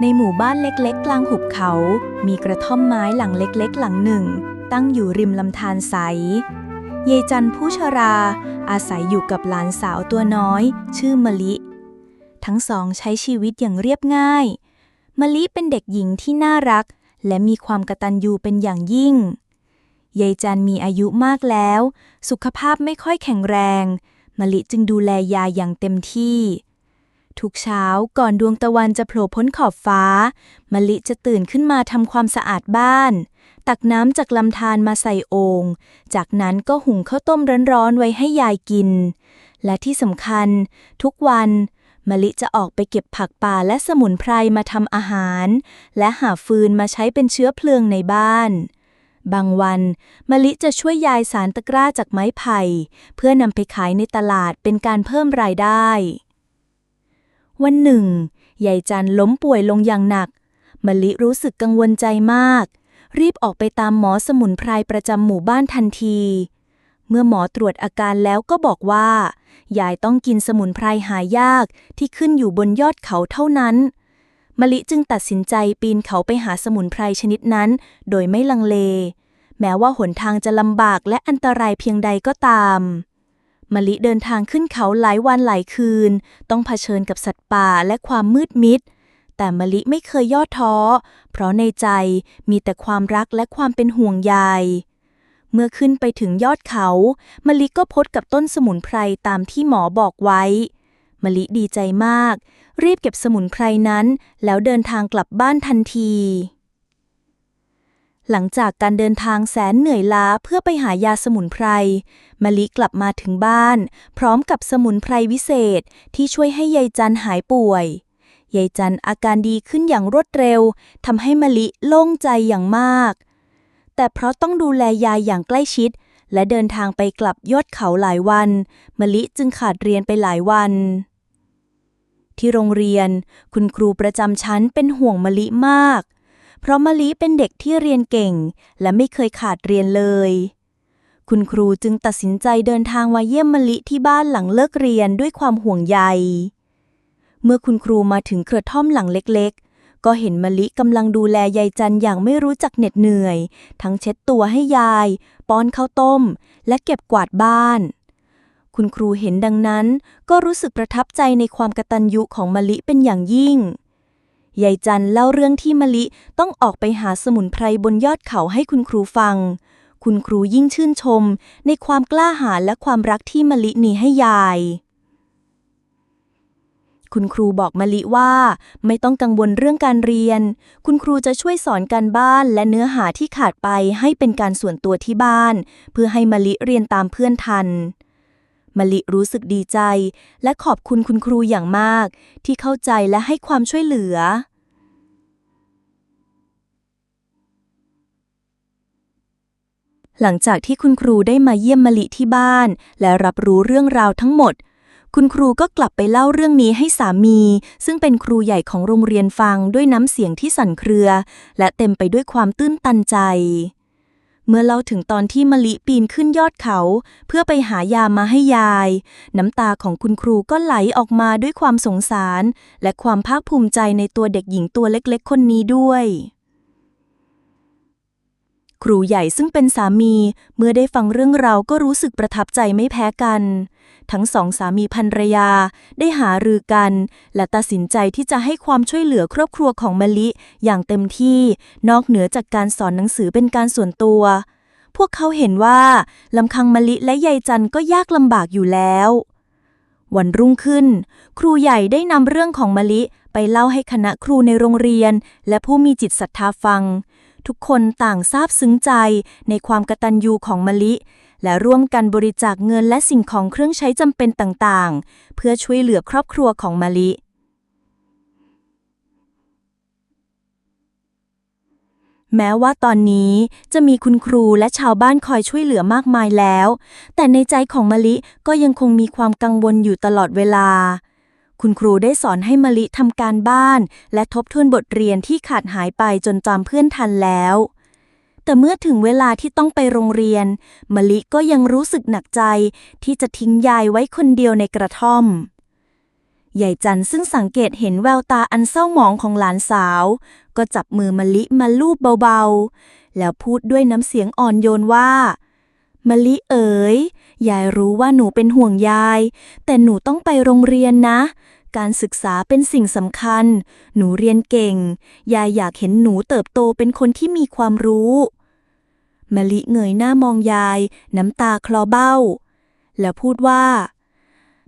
ในหมู่บ้านเล็กๆ กลางหุบเขา มีกระท่อมไม้หลังเล็กๆ หลังหนึ่ง ตั้งอยู่ริมลำธารใส เยจันผู้ชรา อาศัยอยู่กับหลานสาวตัวน้อย ชื่อมะลิ ทั้งสองใช้ชีวิตอย่างเรียบง่าย มะลิเป็นเด็กหญิงที่น่ารัก และมีความกระตัญญูเป็นอย่างยิ่งยายจันมีอายุมากแล้ว สุขภาพไม่ค่อยแข็งแรง มะลิจึงดูแลยายอย่างเต็มที่ ทุกเช้าก่อนดวงตะวันจะโผล่พ้นขอบฟ้ามะลิจะตื่นขึ้นมาทำความสะอาดบ้าน ตักน้ำจากลำธารมาใส่โอ่งจากนั้นก็หุงข้าวต้มร้อนๆไว้ให้ยายกิน และที่สำคัญ ทุกวันมะลิจะออกไปเก็บผักป่าและสมุนไพรมาทำอาหาร และหาฟืนมาใช้เป็นเชื้อเพลิงในบ้าน บางวันมะลิจะช่วยยายสารตะกร้าจากไม้ไผ่ เพื่อนำไปขายในตลาดเป็นการเพิ่มรายได้ วันหนึ่งยายจันล้มป่วยลงอย่างหนักมะลิรู้สึกกังวลใจมาก รีบออกไปตามหมอสมุนไพรประจำหมู่บ้านทันที เมื่อหมอตรวจอาการแล้วก็บอกว่า ยายต้องกินสมุนไพรหายากที่ขึ้นอยู่บนยอดเขาเท่านั้นมะลิจึงตัดสินใจปีนเขาไปหาสมุนไพรชนิดนั้น โดยไม่ลังเล แม้ว่าหนทางจะลำบากและอันตรายเพียงใดก็ตาม มะลิเดินทางขึ้นเขาหลายวันหลายคืน ต้องเผชิญกับสัตว์ป่าและความมืดมิด แต่มะลิไม่เคยย่อท้อ เพราะในใจมีแต่ความรักและความเป็นห่วงใย เมื่อขึ้นไปถึงยอดเขา มะลิก็พบกับต้นสมุนไพรตามที่หมอบอกไว้ มะลิดีใจมาก รีบเก็บสมุนไพรนั้น แล้วเดินทางกลับบ้านทันที หลังจากการเดินทางแสนเหนื่อยล้าเพื่อไปหายาสมุนไพรมะลิกลับมาถึงบ้าน พร้อมกับสมุนไพรวิเศษที่ช่วยให้ยายจันหายป่วยยายจันอาการดีขึ้นอย่างรวดเร็วทำให้มะลิโล่งใจอย่างมาก แต่เพราะต้องดูแลยายอย่างใกล้ชิด และเดินทางไปกลับยอดเขาหลายวันมะลิจึงขาดเรียนไปหลายวัน ที่โรงเรียน คุณครูประจำชั้นเป็นห่วงมะลิมาก เพราะมะลิเป็นเด็กที่เรียนเก่ง และไม่เคยขาดเรียนเลย คุณครูจึงตัดสินใจเดินทางมาเยี่ยมมะลิที่บ้านหลังเลิกเรียนด้วยความห่วงใย เมื่อคุณครูมาถึงกระท่อมหลังเล็กๆ ก็เห็นมะลิกำลังดูแลยายจันอย่างไม่รู้จักเหน็ดเหนื่อย ทั้งเช็ดตัวให้ยาย ป้อนข้าวต้ม และเก็บกวาดบ้านคุณครูเห็นดังนั้นก็รู้สึกประทับใจในความกตัญญูของมะลิเป็นอย่างยิ่ง ยายจันเล่าเรื่องที่มะลิต้องออกไปหาสมุนไพรบนยอดเขาให้คุณครูฟัง คุณครูยิ่งชื่นชม ในความกล้าหาญและความรักที่มะลิมีให้ยาย คุณครูบอกมะลิว่า ไม่ต้องกังวลเรื่องการเรียน คุณครูจะช่วยสอนการบ้านและเนื้อหาที่ขาดไปให้เป็นการส่วนตัวที่บ้าน เพื่อให้มะลิเรียนตามเพื่อนทัน มะลิรู้สึกดีใจ และขอบคุณคุณครูอย่างมาก ที่เข้าใจและให้ความช่วยเหลือ หลังจากที่คุณครูได้มาเยี่ยมมะลิที่บ้าน และรับรู้เรื่องราวทั้งหมด คุณครูก็กลับไปเล่าเรื่องนี้ให้สามี ซึ่งเป็นครูใหญ่ของโรงเรียนฟังด้วยน้ำเสียงที่สั่นเครือ และเต็มไปด้วยความตื้นตันใจ เมื่อเล่าถึงตอนที่มะลิปีนขึ้นยอดเขา เพื่อไปหายามาให้ยาย น้ำตาของคุณครูก็ไหลออกมาด้วยความสงสาร และความภาคภูมิใจในตัวเด็กหญิงตัวเล็กๆ คนนี้ด้วย ครูใหญ่ซึ่งเป็นสามี เมื่อได้ฟังเรื่องราวก็รู้สึกประทับใจไม่แพ้กัน ทั้งสองสามีภรรยา ได้หารือกัน และตัดสินใจที่จะให้ความช่วยเหลือครอบครัวของมะลิอย่างเต็มที่ นอกเหนือจากการสอนหนังสือเป็นการส่วนตัว พวกเขาเห็นว่าลำคังมะลิและยายจันก็ยากลำบากอยู่แล้ว วันรุ่งขึ้น ครูใหญ่ได้นำเรื่องของมะลิไปเล่าให้คณะครูในโรงเรียน และผู้มีจิตศรัทธาฟัง ทุกคนต่างซาบซึ้งใจในความกตัญญูของมะลิ และร่วมกันบริจาคเงินและสิ่งของเครื่องใช้จำเป็นต่างๆ เพื่อช่วยเหลือครอบครัวของมะลิแม้ว่าตอนนี้จะมีคุณครูและชาวบ้านคอยช่วยเหลือมากมายแล้ว แต่ในใจของมะลิก็ยังคงมีความกังวลอยู่ตลอดเวลา คุณครูได้สอนให้มะลิทำการบ้าน และทบทวนบทเรียนที่ขาดหายไปจนจำเพื่อนทันแล้ว แต่เมื่อถึงเวลาที่ต้องไปโรงเรียน มะลิก็ยังรู้สึกหนักใจที่จะทิ้งยายไว้คนเดียวในกระท่อมใหญ่จันซึ่งสังเกตเห็นแววตาอันเศร้าหมองของหลานสาว ก็จับมือมะลิมาลูบเบาๆ แล้วพูดด้วยน้ำเสียงอ่อนโยนว่า มะลิเอ๋ย ยายรู้ว่าหนูเป็นห่วงยาย แต่หนูต้องไปโรงเรียนนะ การศึกษาเป็นสิ่งสำคัญ หนูเรียนเก่ง ยายอยากเห็นหนูเติบโตเป็นคนที่มีความรู้มะลิเงยหน้ามองยาย น้ำตาคลอเบ้า แล้วพูดว่า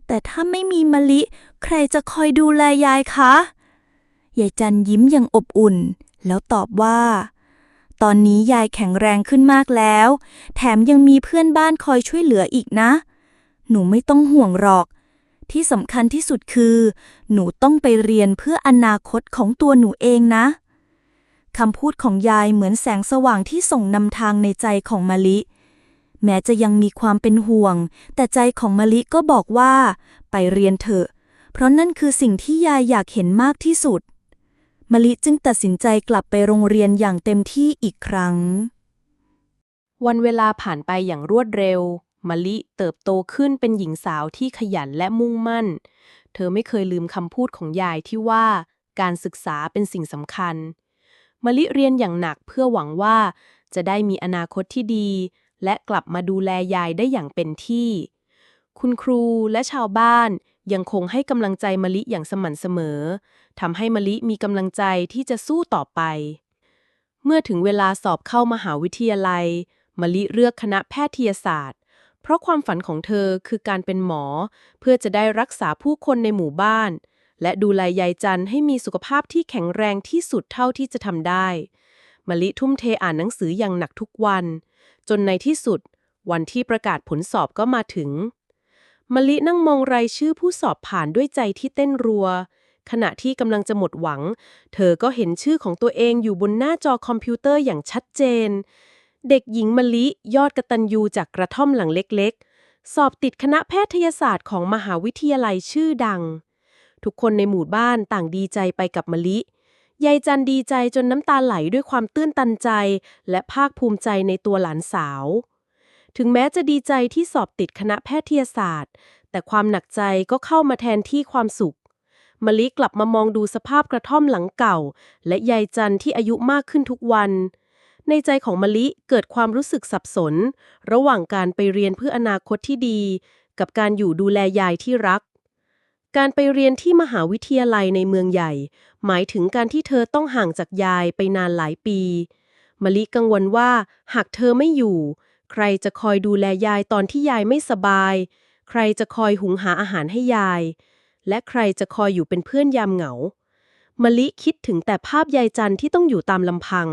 แต่ถ้าไม่มีมะลิ ใครจะคอยดูแลยายคะ ยายจันยิ้มอย่างอบอุ่น แล้วตอบว่า ตอนนี้ยายแข็งแรงขึ้นมากแล้ว แถมยังมีเพื่อนบ้านคอยช่วยเหลืออีกนะ หนูไม่ต้องห่วงหรอก ที่สำคัญที่สุดคือ หนูต้องไปเรียนเพื่ออนาคตของตัวหนูเองนะคำพูดของยายเหมือนแสงสว่างที่ส่งนำทางในใจของมะลิ แม้จะยังมีความเป็นห่วง แต่ใจของมะลิก็บอกว่า ไปเรียนเถอะ เพราะนั่นคือสิ่งที่ยายอยากเห็นมากที่สุด มะลิจึงตัดสินใจกลับไปโรงเรียนอย่างเต็มที่อีกครั้ง วันเวลาผ่านไปอย่างรวดเร็ว มะลิเติบโตขึ้นเป็นหญิงสาวที่ขยันและมุ่งมั่น เธอไม่เคยลืมคำพูดของยายที่ว่าการศึกษาเป็นสิ่งสำคัญ มะลิเรียนอย่างหนักเพื่อหวังว่า จะได้มีอนาคตที่ดี และกลับมาดูแลยายได้อย่างเป็นที่ คุณครูและชาวบ้าน ยังคงให้กำลังใจมะลิอย่างสม่ำเสมอทำให้มะลิมีกำลังใจที่จะสู้ต่อไป เมื่อถึงเวลาสอบเข้ามหาวิทยาลัย มะลิเลือกคณะแพทยศาสตร์ เพราะความฝันของเธอคือการเป็นหมอ เพื่อจะได้รักษาผู้คนในหมู่บ้าน และดูแลยายจันให้มีสุขภาพที่แข็งแรงที่สุดเท่าที่จะทำได้ มะลิทุ่มเทอ่านหนังสืออย่างหนักทุกวัน จนในที่สุด วันที่ประกาศผลสอบก็มาถึง มะลินั่งมองรายชื่อผู้สอบผ่านด้วยใจที่เต้นรัว ขณะที่กำลังจะหมดหวัง เธอก็เห็นชื่อของตัวเองอยู่บนหน้าจอคอมพิวเตอร์อย่างชัดเจน เด็กหญิงมะลิยอดกระตันยูจากกระท่อมหลังเล็กๆ สอบติดคณะแพทยศาสตร์ของมหาวิทยาลัยชื่อดัง ทุกคนในหมู่บ้านต่างดีใจไปกับมะลิยายจันดีใจจนน้ำตาไหลด้วยความตื้นตันใจ และภาคภูมิใจในตัวหลานสาว ถึงแม้จะดีใจที่สอบติดคณะแพทยศาสตร์ แต่ความหนักใจก็เข้ามาแทนที่ความสุขมะลิกลับมามองดูสภาพกระท่อมหลังเก่า และยายจันที่อายุมากขึ้นทุกวัน ในใจของมะลิเกิดความรู้สึกสับสน ระหว่างการไปเรียนเพื่ออนาคตที่ดี กับการอยู่ดูแลยายที่รัก การไปเรียนที่มหาวิทยาลัยในเมืองใหญ่ หมายถึงการที่เธอต้องห่างจากยายไปนานหลายปีมะลิกังวลว่า หากเธอไม่อยู่ ใครจะคอยดูแลยายตอนที่ยายไม่สบาย ใครจะคอยหุงหาอาหารให้ยาย และใครจะคอยอยู่เป็นเพื่อนยามเหงามะลิคิดถึงแต่ภาพยายจันที่ต้องอยู่ตามลำพัง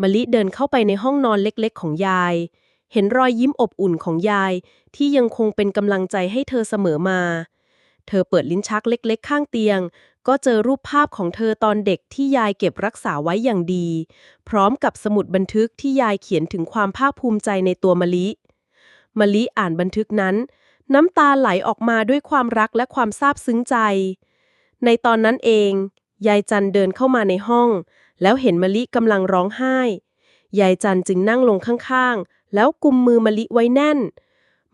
มะลิเดินเข้าไปในห้องนอนเล็กๆ ของยาย เห็นรอยยิ้มอบอุ่นของยาย ที่ยังคงเป็นกำลังใจให้เธอเสมอมา เธอเปิดลิ้นชักเล็กๆ ข้างเตียง ก็เจอรูปภาพของเธอตอนเด็กที่ยายเก็บรักษาไว้อย่างดี พร้อมกับสมุดบันทึกที่ยายเขียนถึงความภาคภูมิใจในตัวมะลิมะลิอ่านบันทึกนั้น น้ำตาไหลออกมาด้วยความรักและความซาบซึ้งใจ ในตอนนั้นเอง ยายจันเดินเข้ามาในห้อง แล้วเห็นมะลิกำลังร้องไห้ ยายจันจึงนั่งลงข้างๆ แล้วกุมมือมะลิไว้แน่น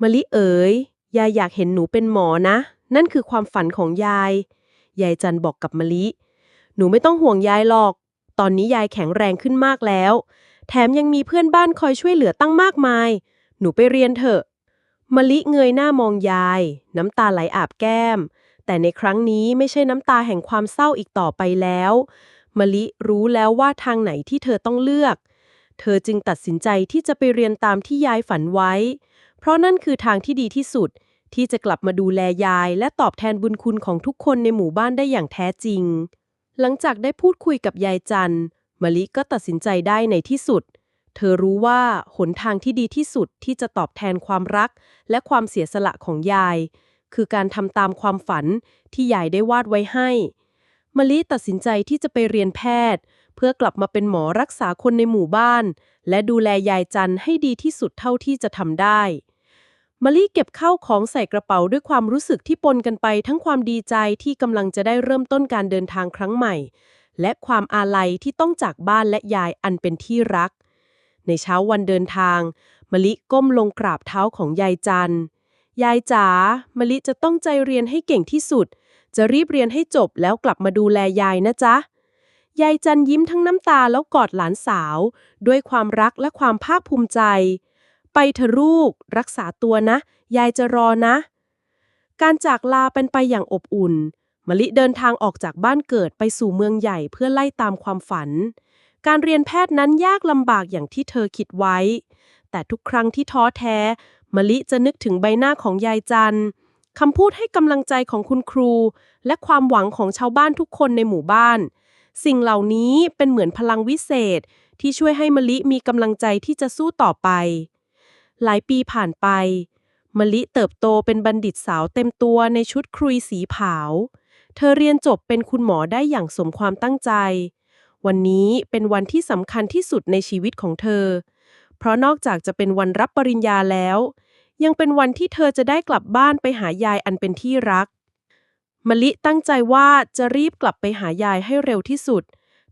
มะลิเอ๋ยยายอยากเห็นหนูเป็นหมอนะ นั่นคือความฝันของยาย ยายจันบอกกับมะลิ หนูไม่ต้องห่วงยายหรอก ตอนนี้ยายแข็งแรงขึ้นมากแล้ว แถมยังมีเพื่อนบ้านคอยช่วยเหลือตั้งมากมาย หนูไปเรียนเถอะ มะลิเงยหน้ามองยาย น้ำตาไหลอาบแก้ม แต่ในครั้งนี้ไม่ใช่น้ำตาแห่งความเศร้าอีกต่อไปแล้ว มะลิรู้แล้วว่าทางไหนที่เธอต้องเลือก เธอจึงตัดสินใจที่จะไปเรียนตามที่ยายฝันไว้ เพราะนั่นคือทางที่ดีที่สุด ที่จะกลับมาดูแลยายและตอบแทนบุญคุณของทุกคนในหมู่บ้านได้อย่างแท้จริง หลังจากได้พูดคุยกับยายจันมะลิก็ตัดสินใจได้ในที่สุด เธอรู้ว่าหนทางที่ดีที่สุดที่จะตอบแทนความรัก และความเสียสละของยาย คือการทำตามความฝันที่ยายได้วาดไว้ให้มะลิตัดสินใจที่จะไปเรียนแพทย์ เพื่อกลับมาเป็นหมอรักษาคนในหมู่บ้าน และดูแลยายจันให้ดีที่สุดเท่าที่จะทำได้ มะลิเก็บข้าวของใส่กระเป๋าด้วยความรู้สึกที่ปนกันไปทั้งความดีใจที่กำลังจะได้เริ่มต้นการเดินทางครั้งใหม่ และความอาลัยที่ต้องจากบ้านและยายอันเป็นที่รัก ในเช้าวันเดินทางมะลิก้มลงกราบเท้าของยายจันยายจ๋ามะลิจะต้องใจเรียนให้เก่งที่สุด จะรีบเรียนให้จบแล้วกลับมาดูแลยายนะจ๊ะยายจันยิ้มทั้งน้ำตาแล้วกอดหลานสาว ด้วยความรักและความภาคภูมิใจ ไปเถอะลูก รักษาตัวนะ ยายจะรอนะ การจากลาเป็นไปอย่างอบอุ่น มะลิเดินทางออกจากบ้านเกิดไปสู่เมืองใหญ่เพื่อไล่ตามความฝัน การเรียนแพทย์นั้นยากลำบากอย่างที่เธอคิดไว้ แต่ทุกครั้งที่ท้อแท้ มะลิจะนึกถึงใบหน้าของยายจันคำพูดให้กำลังใจของคุณครู และความหวังของชาวบ้านทุกคนในหมู่บ้าน สิ่งเหล่านี้เป็นเหมือนพลังวิเศษที่ช่วยให้มะลิมีกำลังใจที่จะสู้ต่อไป หลายปีผ่านไป มะลิเติบโตเป็นบัณฑิตสาวเต็มตัวในชุดครุยสีขาว เธอเรียนจบเป็นคุณหมอได้อย่างสมความตั้งใจ วันนี้เป็นวันที่สำคัญที่สุดในชีวิตของเธอ เพราะนอกจากจะเป็นวันรับปริญญาแล้ว ยังเป็นวันที่เธอจะได้กลับบ้านไปหายายอันเป็นที่รัก มะลิตั้งใจว่าจะรีบกลับไปหายายให้เร็วที่สุด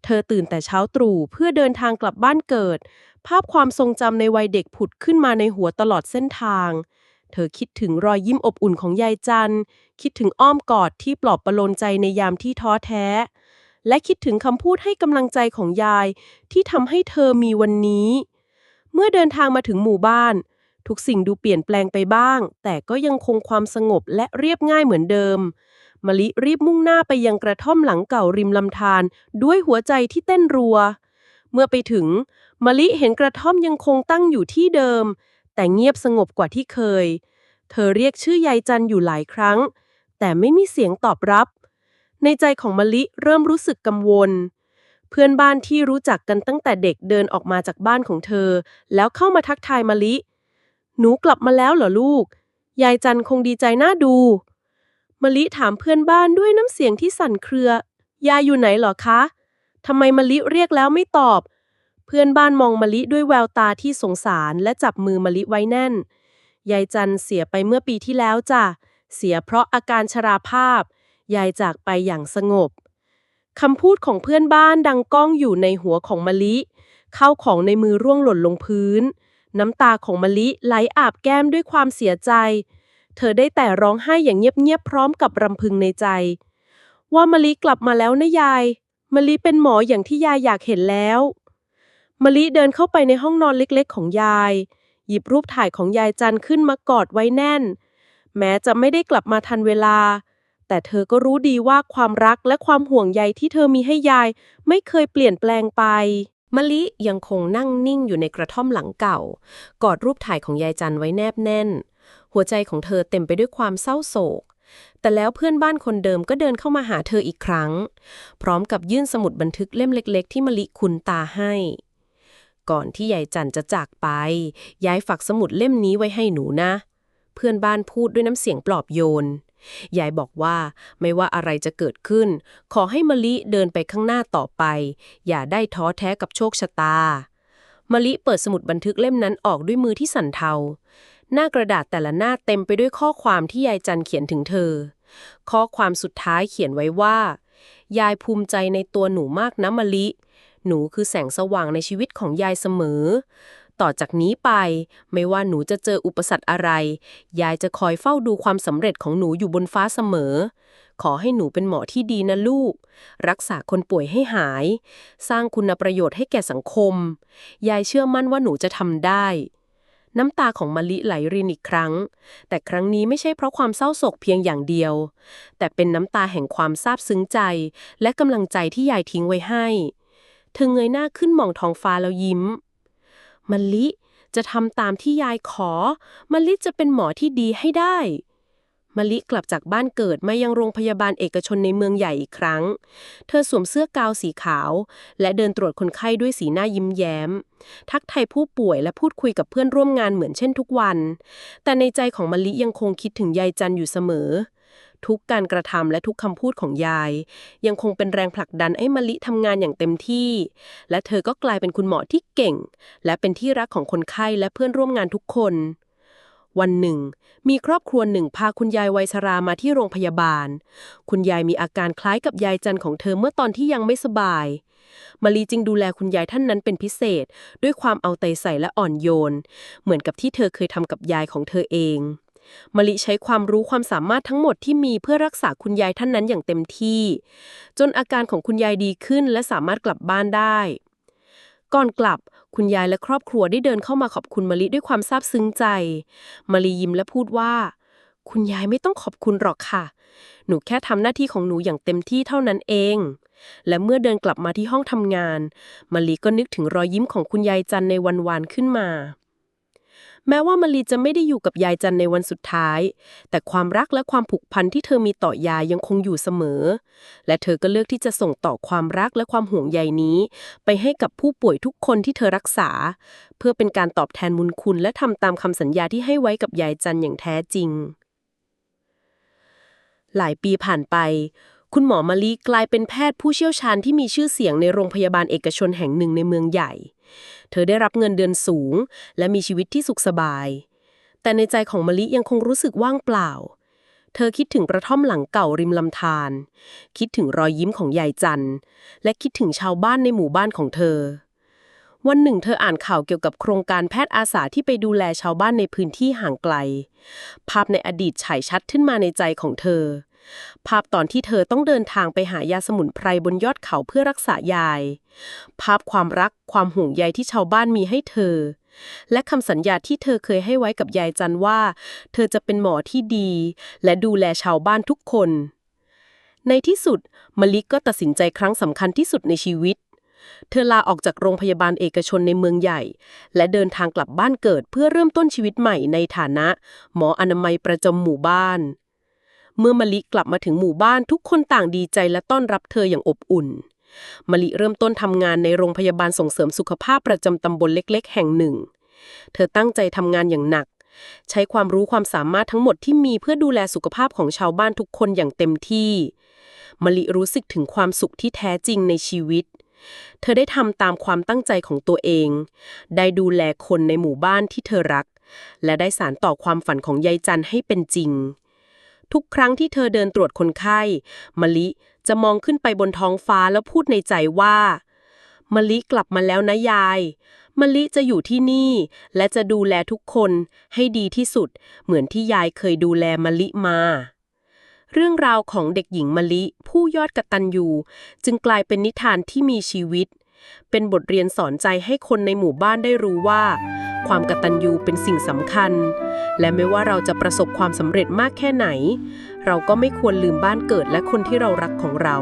เธอตื่นแต่เช้าตรู่เพื่อเดินทางกลับบ้านเกิด ภาพความทรงจำในวัยเด็กผุดขึ้นมาในหัวตลอดเส้นทาง เธอคิดถึงรอยยิ้มอบอุ่นของยายจัน คิดถึงอ้อมกอดที่ปลอบประโลมใจในยามที่ท้อแท้ และคิดถึงคำพูดให้กำลังใจของยาย ที่ทำให้เธอมีวันนี้ เมื่อเดินทางมาถึงหมู่บ้าน ทุกสิ่งดูเปลี่ยนแปลงไปบ้าง แต่ก็ยังคงความสงบและเรียบง่ายเหมือนเดิมมะลิรีบมุ่งหน้าไปยังกระท่อมหลังเก่าริมลำธารด้วยหัวใจที่เต้นรัว เมื่อไปถึง มะลิเห็นกระท่อมยังคงตั้งอยู่ที่เดิม แต่เงียบสงบกว่าที่เคย เธอเรียกชื่อยายจันอยู่หลายครั้ง แต่ไม่มีเสียงตอบรับ ในใจของมะลิเริ่มรู้สึกกังวล เพื่อนบ้านที่รู้จักกันตั้งแต่เด็กเดินออกมาจากบ้านของเธอ แล้วเข้ามาทักทายมะลิ หนูกลับมาแล้วเหรอลูก ยายจันคงดีใจน่าดูมะลิถามเพื่อนบ้านด้วยน้ำเสียงที่สั่นเครือ ยายอยู่ไหนเหรอคะทำไมมะลิเรียกแล้วไม่ตอบ เพื่อนบ้านมองมะลิด้วยแววตาที่สงสารและจับมือมะลิไว้แน่น ยายจันเสียไปเมื่อปีที่แล้วจ้ะ เสียเพราะอาการชราภาพ ยายจากไปอย่างสงบ คำพูดของเพื่อนบ้านดังก้องอยู่ในหัวของมะลิ เข้าของในมือร่วงหล่นลงพื้น น้ำตาของมะลิไหลอาบแก้มด้วยความเสียใจ เธอได้แต่ร้องไห้อย่างเงียบๆพร้อมกับรำพึงในใจ ว่ามะลิกลับมาแล้วนะยาย มะลิเป็นหมออย่างที่ยายอยากเห็นแล้ว มะลิเดินเข้าไปในห้องนอนเล็กๆ ของยาย หยิบรูปถ่ายของยายจันขึ้นมากอดไว้แน่น แม้จะไม่ได้กลับมาทันเวลา แต่เธอก็รู้ดีว่าความรักและความห่วงใยที่เธอมีให้ยาย ไม่เคยเปลี่ยนแปลงไปมะลิยังคงนั่งนิ่งอยู่ในกระท่อมหลังเก่า กอดรูปถ่ายของยายจันไว้แนบแน่น หัวใจของเธอเต็มไปด้วยความเศร้าโศก แต่แล้วเพื่อนบ้านคนเดิมก็เดินเข้ามาหาเธออีกครั้ง พร้อมกับยื่นสมุดบันทึกเล่มเล็ก ๆ ที่มะลิคุณตาให้ ก่อนที่ยายจันจะจากไป ยายฝากสมุดเล่มนี้ไว้ให้หนูนะ เพื่อนบ้านพูดด้วยน้ำเสียงปลอบโยน ยายบอกว่าไม่ว่าอะไรจะเกิดขึ้น ขอให้มะลิเดินไปข้างหน้าต่อไป อย่าได้ท้อแท้กับโชคชะตามะลิเปิดสมุดบันทึกเล่มนั้นออกด้วยมือที่สั่นเทา หน้ากระดาษแต่ละหน้าเต็มไปด้วยข้อความที่ยายจันเขียนถึงเธอ ข้อความสุดท้ายเขียนไว้ว่า ยายภูมิใจในตัวหนูมากนะมะลิ หนูคือแสงสว่างในชีวิตของยายเสมอ ต่อจากนี้ไป ไม่ว่าหนูจะเจออุปสรรคอะไร ยายจะคอยเฝ้าดูความสำเร็จของหนูอยู่บนฟ้าเสมอ ขอให้หนูเป็นหมอที่ดีนะลูก รักษาคนป่วยให้หาย สร้างคุณประโยชน์ให้แก่สังคม ยายเชื่อมั่นว่าหนูจะทำได้น้ำตาของมะลิไหลรินอีกครั้ง แต่ครั้งนี้ไม่ใช่เพราะความเศร้าโศกเพียงอย่างเดียว แต่เป็นน้ำตาแห่งความซาบซึ้งใจ และกำลังใจที่ยายทิ้งไว้ให้ เธอเงยหน้าขึ้นมองท้องฟ้าแล้วยิ้มมะลิจะทำตามที่ยายขอมะลิจะเป็นหมอที่ดีให้ได้มะลิกลับจากบ้านเกิดมายังโรงพยาบาลเอกชนในเมืองใหญ่อีกครั้ง เธอสวมเสื้อกาวสีขาว และเดินตรวจคนไข้ด้วยสีหน้ายิ้มแย้ม ทักทายผู้ป่วยและพูดคุยกับเพื่อนร่วมงานเหมือนเช่นทุกวัน แต่ในใจของมะลิยังคงคิดถึงยายจันอยู่เสมอ ทุกการกระทำและทุกคำพูดของยาย ยังคงเป็นแรงผลักดันให้มะลิทำงานอย่างเต็มที่ และเธอก็กลายเป็นคุณหมอที่เก่ง และเป็นที่รักของคนไข้และเพื่อนร่วมงานทุกคน วันหนึ่ง มีครอบครัวหนึ่งพาคุณยายวัยชรามาที่โรงพยาบาล คุณยายมีอาการคล้ายกับยายจันของเธอเมื่อตอนที่ยังไม่สบายมะลีจึงดูแลคุณยายท่านนั้นเป็นพิเศษ ด้วยความเอาใจใส่และอ่อนโยน เหมือนกับที่เธอเคยทำกับยายของเธอเอง มะลิใช้ความรู้ความสามารถทั้งหมดที่มีเพื่อรักษาคุณยายท่านนั้นอย่างเต็มที่ จนอาการของคุณยายดีขึ้นและสามารถกลับบ้านได้ ก่อนกลับคุณยายและครอบครัวได้เดินเข้ามาขอบคุณมะลิด้วยความซาบซึ้งใจมะลิยิ้มและพูดว่า คุณยายไม่ต้องขอบคุณหรอกค่ะ หนูแค่ทำหน้าที่ของหนูอย่างเต็มที่เท่านั้นเองและเมื่อเดินกลับมาที่ห้องทำงานมลิก็นึกถึงรอยยิ้มของคุณยายจันในวันวานขึ้นมา แม้ว่ามะลิจะไม่ได้อยู่กับยายจันในวันสุดท้าย แต่ความรักและความผูกพันที่เธอมีต่อยายยังคงอยู่เสมอ และเธอก็เลือกที่จะส่งต่อความรักและความห่วงใยนี้ ไปให้กับผู้ป่วยทุกคนที่เธอรักษา เพื่อเป็นการตอบแทนบุญคุณ และทำตามคำสัญญาที่ให้ไว้กับยายจันอย่างแท้จริง หลายปีผ่านไปคุณหมอมะลิกลายเป็นแพทย์ผู้เชี่ยวชาญที่มีชื่อเสียงในโรงพยาบาลเอกชนแห่งหนึ่งในเมืองใหญ่ เธอได้รับเงินเดือนสูง และมีชีวิตที่สุขสบาย แต่ในใจของมะลิยังคงรู้สึกว่างเปล่า เธอคิดถึงกระท่อมหลังเก่าริมลำธารคิดถึงรอยยิ้มของยายจันและคิดถึงชาวบ้านในหมู่บ้านของเธอ วันหนึ่ง เธออ่านข่าวเกี่ยวกับโครงการแพทย์อาสาที่ไปดูแลชาวบ้านในพื้นที่ห่างไกล ภาพในอดีตฉายชัดขึ้นมาในใจของเธอ ภาพตอนที่เธอต้องเดินทางไปหายาสมุนไพรบนยอดเขาเพื่อรักษายาย ภาพความรักความห่วงใยที่ชาวบ้านมีให้เธอ และคำสัญญาที่เธอเคยให้ไว้กับยายจันว่า เธอจะเป็นหมอที่ดี และดูแลชาวบ้านทุกคน ในที่สุดมลิก็ตัดสินใจครั้งสำคัญที่สุดในชีวิตเธอลาออกจากโรงพยาบาลเอกชนในเมืองใหญ่ และเดินทางกลับบ้านเกิดเพื่อเริ่มต้นชีวิตใหม่ในฐานะ หมออนามัยประจำหมู่บ้าน เมื่อมะลิกลับมาถึงหมู่บ้านทุกคนต่างดีใจและต้อนรับเธออย่างอบอุ่นมะลิเริ่มต้นทำงานในโรงพยาบาลส่งเสริมสุขภาพประจำตำบลเล็ก ๆ แห่งหนึ่ง เธอตั้งใจทำงานอย่างหนัก ใช้ความรู้ความสามารถทั้งหมดที่มีเพื่อดูแลสุขภาพของชาวบ้านทุกคนอย่างเต็มที่มะลิรู้สึกถึงความสุขที่แท้จริงในชีวิต เธอได้ทำตามความตั้งใจของตัวเอง ได้ดูแลคนในหมู่บ้านที่เธอรัก และได้สานต่อความฝันของยายจันให้เป็นจริง ทุกครั้งที่เธอเดินตรวจคนไข้มะลิจะมองขึ้นไปบนท้องฟ้าแล้วพูดในใจว่ามะลิกลับมาแล้วนะยายมะลิจะอยู่ที่นี่ และจะดูแลทุกคนให้ดีที่สุด เหมือนที่ยายเคยดูแลมะลิมา เรื่องราวของเด็กหญิงมะลิผู้ยอดกตัญญูจึงกลายเป็นนิทานที่มีชีวิต เป็นบทเรียนสอนใจให้คนในหมู่บ้านได้รู้ว่า ความกตัญญูเป็นสิ่งสำคัญ และไม่ว่าเราจะประสบความสำเร็จมากแค่ไหน เราก็ไม่ควรลืมบ้านเกิดและคนที่เรารักของเรา